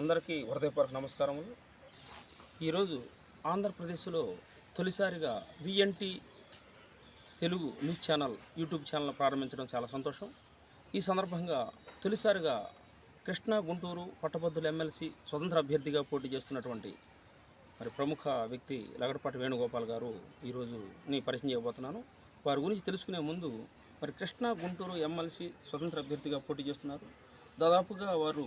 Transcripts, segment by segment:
అందరికీ హృదయపూర్వక నమస్కారములు. ఈరోజు ఆంధ్రప్రదేశ్లో తొలిసారిగా VNT Telugu news channel YouTube channel ప్రారంభించడం చాలా సంతోషం. ఈ సందర్భంగా తొలిసారిగా కృష్ణా గుంటూరు పట్టభద్రుల ఎమ్మెల్సీ స్వతంత్ర అభ్యర్థిగా పోటీ చేస్తున్నటువంటి మరి ప్రముఖ వ్యక్తి లగడపాటి వేణుగోపాల్ గారు ఈరోజు నేను పరిచయం చేయబోతున్నాను. వారి గురించి తెలుసుకునే ముందు మరి కృష్ణా గుంటూరు ఎమ్మెల్సీ స్వతంత్ర అభ్యర్థిగా పోటీ చేస్తున్నారు. దాదాపుగా వారు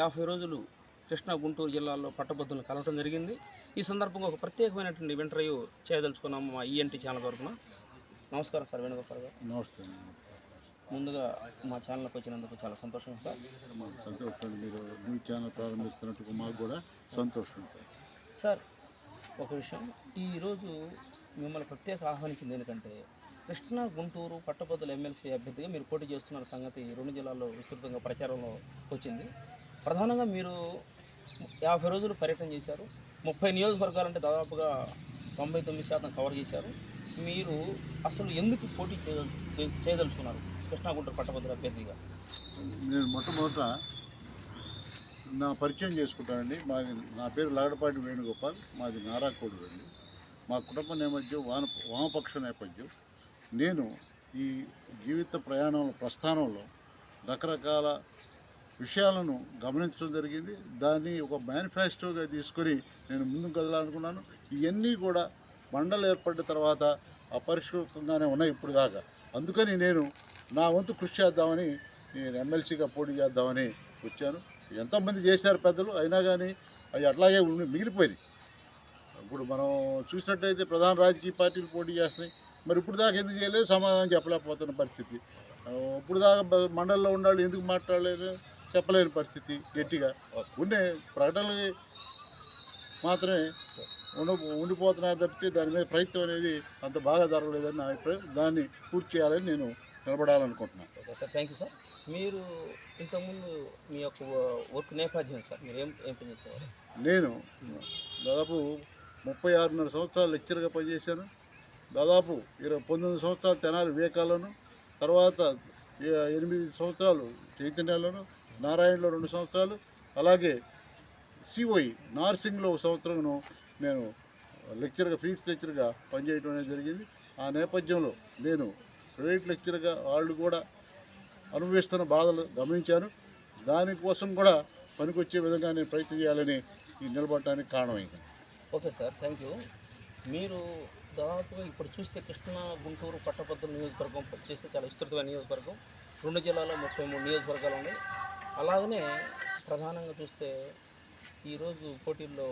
యాభై రోజులు కృష్ణా గుంటూరు జిల్లాల్లో పట్టభద్రులను కలవడం జరిగింది. ఈ సందర్భంగా ఒక ప్రత్యేకమైనటువంటి ఇంటర్వ్యూ చేయదలుచుకున్నాము మా ఈఎన్టీ ఛానల్ తరఫున నమస్కారం సార్ వేణుగోపాల్ గారు. నమస్తే ముందుగా మా ఛానల్కి వచ్చినందుకు చాలా సంతోషం సార్. సంతోషం మీరు న్యూస్ ఛానల్ ప్రారంభిస్తున్నట్టుకు మాకు కూడా సంతోషం సార్. సార్ ఒక విషయం. ఈరోజు మిమ్మల్ని ప్రత్యేక ఆహ్వానించింది ఎందుకంటే కృష్ణా గుంటూరు పట్టభద్రుల ఎమ్మెల్సీ అభ్యర్థిగా మీరు పోటీ చేస్తున్న సంగతి రెండు జిల్లాల్లో విస్తృతంగా ప్రచారంలో వచ్చింది. ప్రధానంగా మీరు యాభై రోజులు పర్యటన చేశారు. ముప్పై నియోజకవర్గాలంటే దాదాపుగా తొంభై తొమ్మిది శాతం కవర్ చేశారు. మీరు అసలు ఎందుకు పోటీ చేయదలు చేయదలుచుకున్నారు? కృష్ణా పట్టభద్ర అభ్యర్థిగా. నేను మొట్టమొదట నా పరిచయం చేసుకుంటానండి. మాది నా పేరు లాగడపాటి వేణుగోపాల్ మాది నారాకోడు అండి. మా కుటుంబ నేపథ్యం వాన వామపక్ష నేపథ్యం. నేను ఈ జీవిత ప్రయాణంలో ప్రస్థానంలో రకరకాల విషయాలను గమనించడం జరిగింది. దాన్ని ఒక మేనిఫెస్టోగా తీసుకొని నేను ముందుకు కదలాలనుకున్నాను. ఇవన్నీ కూడా మండలి ఏర్పడిన తర్వాత అపరిష్కృతంగానే ఉన్నాయి ఇప్పుడు దాకా. అందుకని నేను నా వంతు కృషి చేద్దామని నేను ఎమ్మెల్సీగా పోటీ చేద్దామని వచ్చాను. ఎంతోమంది చేశారు పెద్దలు అయినా కానీ అవి అట్లాగే ఉండి మిగిలిపోయినాయి. ఇప్పుడు మనం చూసినట్టయితే ప్రధాన రాజకీయ పార్టీలు పోటీ చేస్తున్నాయి. మరి ఇప్పుడు దాకా ఎందుకు చేయలేదు? సమాధానం చెప్పలేకపోతున్న పరిస్థితి. ఇప్పుడు దాకా మండలిలో ఉండాలి ఎందుకు మాట్లాడలేదు? చెప్పలేని పరిస్థితి గట్టిగా. ఉండే ప్రకటనలకి మాత్రమే ఉండ ఉండిపోతున్నారు తప్పితే దాని మీద ప్రయత్నం అనేది అంత బాగా జరగలేదని నా అభిప్రాయం. దాన్ని పూర్తి చేయాలని నేను నిలబడాలనుకుంటున్నాను. Okay sir. Thank you sir. మీరు ఇంతకుముందు మీ యొక్క వర్క్ నేపథ్యం సార్ మీరు ఏం ఏం పని చేసేవారు నేను దాదాపు ముప్పై ఆరున్నర సంవత్సరాలు లెక్చర్గా పనిచేశాను. దాదాపు ఇరవై పంతొమ్మిది సంవత్సరాలు తెనాలి వివేకాల్లోను తర్వాత ఎనిమిది సంవత్సరాలు చైతన్యాల్లోను నారాయణలో రెండు సంవత్సరాలు అలాగే సిఓఈ నార్సింగ్లో ఒక సంవత్సరంను నేను లెక్చర్గా ఫీల్డ్ లెక్చర్గా పనిచేయడం అనేది జరిగింది. ఆ నేపథ్యంలో నేను ప్రైవేట్ లెక్చర్గా వాళ్ళు కూడా అనుభవిస్తున్న బాధలు గమనించాను. దానికోసం కూడా పనికొచ్చే విధంగా నేను ప్రయత్నం చేయాలని ఈ నిలబడటానికి కారణమైంది. Okay sir thank you. మీరు దాదాపుగా ఇప్పుడు చూస్తే కృష్ణా గుంటూరు పట్టభద్రుల నియోజకవర్గం చేస్తే చాలా విస్తృతమైన నియోజకవర్గం. రెండు జిల్లాలో ముప్పై మూడు నియోజకవర్గాలు ఉన్నాయి. అలాగనే ప్రధానంగా చూస్తే ఈరోజు పోటీల్లో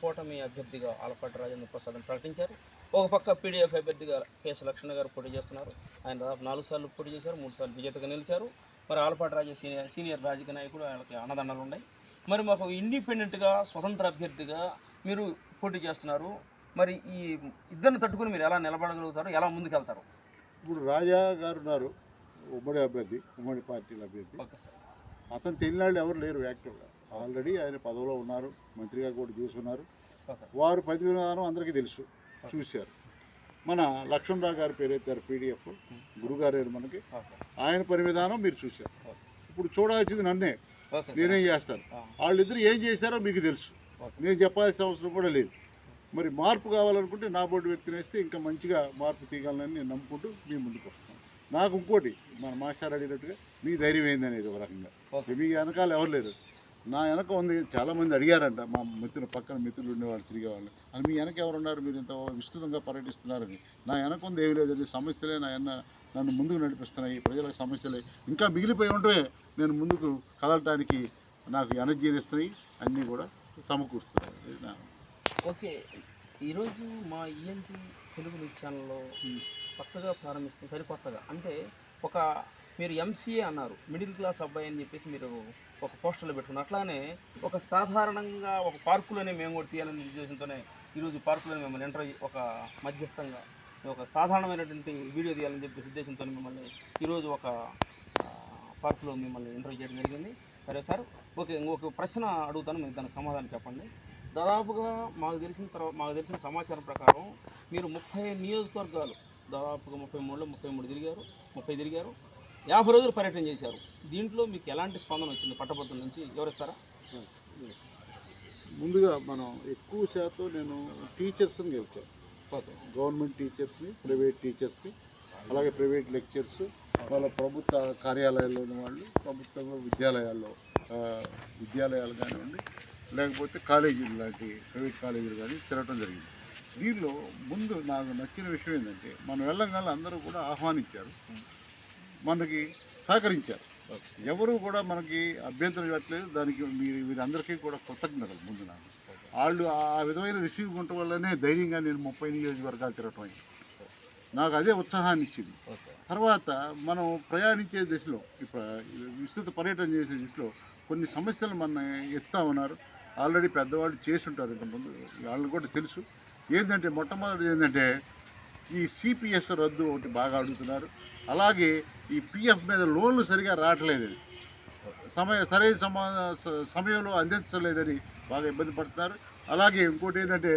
కూటమి అభ్యర్థిగా ఆలపాటి రాజేంద్ర ప్రసాద్ ప్రకటించారు. ఒక పక్క పీడీఎఫ్ అభ్యర్థిగా కేసు లక్ష్మణ గారు పోటీ చేస్తున్నారు. ఆయన దాదాపు నాలుగు సార్లు పోటీ చేశారు మూడు సార్లు విజేతగా నిలిచారు. మరి ఆలపాటి రాజే సీనియర్ సీనియర్ రాజకీయ నాయకుడు వాళ్ళకి అన్నదండలు ఉన్నాయి. మరి మాకు ఇండిపెండెంట్గా స్వతంత్ర అభ్యర్థిగా మీరు పోటీ చేస్తున్నారు. మరి ఈ ఇద్దరిని తట్టుకుని మీరు ఎలా నిలబడగలుగుతారు ఎలా ముందుకెళ్తారు? ఇప్పుడు రాజా గారు ఉన్నారు ఉమ్మడి అభ్యర్థి ఉమ్మడి పార్టీల అభ్యర్థి. Okay sir. అతను తెలియనాళ్ళు ఎవరు లేరు యాక్టివ్గా. ఆల్రెడీ ఆయన పదవిలో ఉన్నారు మంత్రిగా కూడా చూసుకున్నారు ఓకే. వారు పది విధానం అందరికీ తెలుసు చూశారు. మన లక్ష్మణరావు గారి పేరు ఎత్తారు పీడిఎఫ్ గురుగారు మనకి? ఆయన పని విధానం మీరు చూశారు. ఇప్పుడు చూడాల్సింది నన్నే. నేనేం చేస్తాను? వాళ్ళిద్దరు ఏం చేశారో మీకు తెలుసు. నేను చెప్పాల్సిన అవసరం కూడా లేదు. మరి మార్పు కావాలనుకుంటే నా బోర్డు వ్యక్తిని వేస్తే ఇంకా మంచిగా మార్పు తీయగలనని నేను నమ్ముకుంటూ మీ ముందుకు వస్తాను నాకు ఇంకోటి మన మాస్టర్ అడిగినట్టుగా మీ ధైర్యం ఏందనేది ఒక రకంగా. ఓకే. మీ వెనకాల ఎవరు లేరు. నా వెనక ఉంది చాలామంది అడిగారంట మా మిత్రులు పక్కన మిత్రులు ఉండేవాళ్ళు తిరిగేవాళ్ళు. అని మీ వెనక ఎవరు ఉన్నారు? మీరు ఇంత విస్తృతంగా పర్యటిస్తున్నారని. నా వెనక ఉంది ఏమీ లేదండి సమస్యలే నా వెన్న నన్ను ముందుకు నడిపిస్తున్నాయి ప్రజల సమస్యలే. ఇంకా మిగిలిపోయి ఉంటే నేను ముందుకు కదలటానికి నాకు ఎనర్జీని ఇస్తున్నాయి అన్నీ కూడా సమకూరుస్తున్నాయి. ఓకే. ఈరోజు మా ఈఎన్టీ తెలుగు న్యూస్ ఛానల్లో కొత్తగా ప్రారంభిస్తుంది సరికొత్తగా. అంటే ఒక మీరు ఎంసీఏ అన్నారు మిడిల్ క్లాస్ అబ్బాయి అని చెప్పేసి మీరు ఒక పోస్టర్లో పెట్టుకున్నారు. అట్లానే ఒక సాధారణంగా ఒక పార్కులోనే మేము కూడా తీయాలనే ఉద్దేశంతోనే ఈరోజు పార్కులోనే మిమ్మల్ని ఎంటర్ ఒక మధ్యస్థంగా ఒక సాధారణమైనటువంటి వీడియో తీయాలని చెప్పేసి ఉద్దేశంతో మిమ్మల్ని ఈరోజు ఒక పార్కులో మిమ్మల్ని ఇంటర్వ్యూ చేయడం జరిగింది. సరే సార్ ఓకే ఇంకొక ప్రశ్న అడుగుతాను మీరు దానికి సమాధానం చెప్పండి. దాదాపుగా మాకు తెలిసిన తర్వాత మాకు తెలిసిన సమాచారం ప్రకారం మీరు ముప్పై నియోజకవర్గాలు దాదాపుగా ముప్పై మూడులో ముప్పై మూడు తిరిగారు ముప్పై తిరిగారు. యాభై రోజులు పర్యటన చేశారు. దీంట్లో మీకు ఎలాంటి స్పందన వచ్చింది? పట్టభద్రుల నుంచి వివరిస్తారా ముందుగా మనం ఎక్కువ శాతం నేను టీచర్స్ని గెలిచాను. గవర్నమెంట్ టీచర్స్ని ప్రైవేట్ టీచర్స్ని అలాగే ప్రైవేట్ లెక్చర్స్ వాళ్ళ ప్రభుత్వ కార్యాలయాల్లో ఉన్న వాళ్ళు ప్రభుత్వ విద్యాలయాల్లో విద్యాలయాలు కానివ్వండి లేకపోతే కాలేజీలు లాంటి ప్రైవేట్ కాలేజీలు కానీ తిరగటం జరిగింది. దీనిలో ముందు నాకు నచ్చిన విషయం ఏంటంటే మనం వెళ్ళంగానే అందరూ కూడా ఆహ్వానించారు. మనకి సహకరించారు. ఎవరు కూడా మనకి అభ్యంతరం ఇవ్వట్లేదు. దానికి మీరు వీరందరికీ కూడా కృతజ్ఞతలు ముందు నాకు. వాళ్ళు ఆ విధమైన రిసీవ్ ఉండటం వల్లనే ధైర్యంగా నేను ముప్పై నియోజకవర్గాలు తిరగటం అయింది. నాకు అదే ఉత్సాహాన్ని ఇచ్చింది. తర్వాత మనం ప్రయాణించే దిశలో ఇప్పుడు విస్తృత పర్యటన చేసే దిశలో కొన్ని సమస్యలు మన ఎత్తా ఉన్నారు ఆల్రెడీ పెద్దవాళ్ళు చేసి ఉంటారు ఇంతకుముందు. వాళ్ళు కూడా తెలుసు. ఏంటంటే మొట్టమొదటి ఏంటంటే ఈ సిపిఎస్ రద్దు ఒకటి బాగా అడుగుతున్నారు. అలాగే ఈ పిఎఫ్ మీద లోన్లు సరిగా రావట్లేదు. సమయ సరైన సమా సమయంలో అందించలేదని బాగా ఇబ్బంది పడుతున్నారు. అలాగే ఇంకోటి ఏంటంటే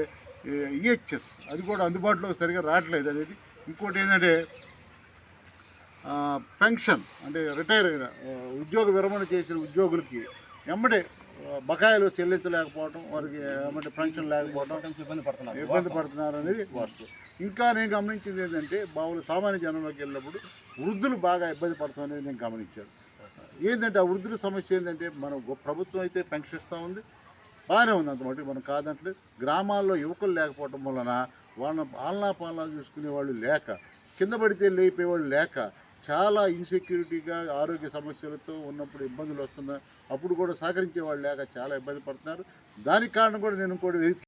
ఈహెచ్ఎస్ అది కూడా అందుబాటులో సరిగా రావట్లేదు అనేది. ఇంకోటి ఏంటంటే పెన్షన్ అంటే రిటైర్ అయిన ఉద్యోగ విరమణ చేసిన ఉద్యోగులకి ఎమ్మడే బకాయిలు చెల్లించలేకపోవడం వారికి ఏమంటే పెన్షన్ లేకపోవడం ఇబ్బంది పడుతున్నారు. ఇబ్బంది పడుతున్నారు అనేది వాస్తవం. ఇంకా నేను గమనించింది ఏంటంటే మామూలు సామాన్య జనంలోకి వెళ్ళినప్పుడు వృద్ధులు బాగా ఇబ్బంది పడుతుంది అనేది నేను గమనించాను. ఏంటంటే ఆ వృద్ధుల సమస్య ఏంటంటే మన ప్రభుత్వం అయితే పెన్షన్ ఇస్తూ ఉంది. బాగానే ఉంది అంత మటుకు మనం కాదంటే గ్రామాల్లో యువకులు లేకపోవడం వలన వాళ్ళ ఆలనా పాలనా చూసుకునే వాళ్ళు లేక కింద పడితే లేపేవాళ్ళు లేక చాలా ఇన్సెక్యూరిటీగా ఆరోగ్య సమస్యలతో ఉన్నప్పుడు ఇబ్బందులు వస్తున్నాయి. అప్పుడు కూడా సహకరించే వాళ్ళు లేక చాలా ఇబ్బంది పడుతున్నారు. దానికి కారణం కూడా నేను కూడా